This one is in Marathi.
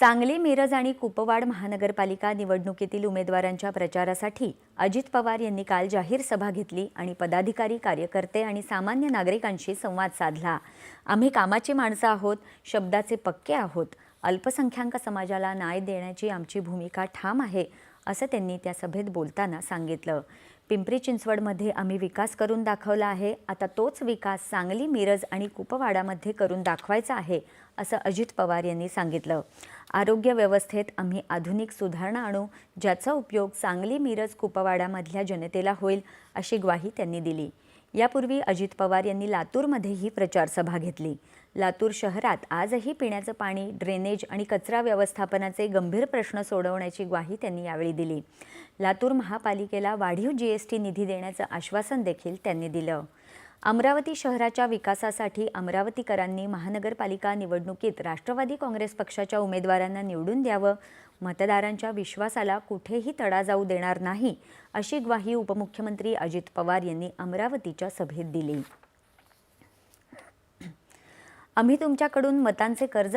सांगली मिरज आणि कुपवाड महानगरपालिका निवडणुकीतील उमेदवारांच्या प्रचारासाठी अजित पवार यांनी काल जाहीर सभा घेतली आणि पदाधिकारी कार्यकर्ते आणि सामान्य नागरिकांशी संवाद साधला. आम्ही कामाची माणसं आहोत शब्दाचे पक्के आहोत. अल्पसंख्याक समाजाला न्याय देण्याची आमची भूमिका ठाम आहे असं त्यांनी त्या सभेत बोलताना सांगितलं. पिंपरी चिंचवडमध्ये आम्ही विकास करून दाखवला आहे आता तोच विकास सांगली मिरज आणि कुपवाडामध्ये करून दाखवायचा आहे असं अजित पवार यांनी सांगितलं. आरोग्य व्यवस्थेत आम्ही आधुनिक सुधारणा आणू ज्याचा उपयोग सांगली मिरज कुपवाडामधल्या जनतेला होईल अशी ग्वाही त्यांनी दिली. यापूर्वी अजित पवार यांनी लातूरमध्येही प्रचारसभा घेतली. लातूर शहरात आजही पिण्याचं पाणी ड्रेनेज आणि कचरा व्यवस्थापनाचे गंभीर प्रश्न सोडवण्याची ग्वाही त्यांनी यावेळी दिली. लातूर महापालिकेला वाढीव जी एस टी निधी देण्याचं आश्वासन देखील त्यांनी दिलं. अमरावती शहराच्या विकासासाठी अमरावतीकरांनी महानगरपालिका निवडणुकीत राष्ट्रवादी काँग्रेस पक्षाच्या उमेदवारांना निवडून द्यावं मतदारांच्या विश्वासाला कुठेही तडा जाऊ देणार नाही अशी ग्वाही उपमुख्यमंत्री अजित पवार यांनी अमरावतीच्या सभेत दिली. आम्ही तुमच्याकडून मतांचे कर्ज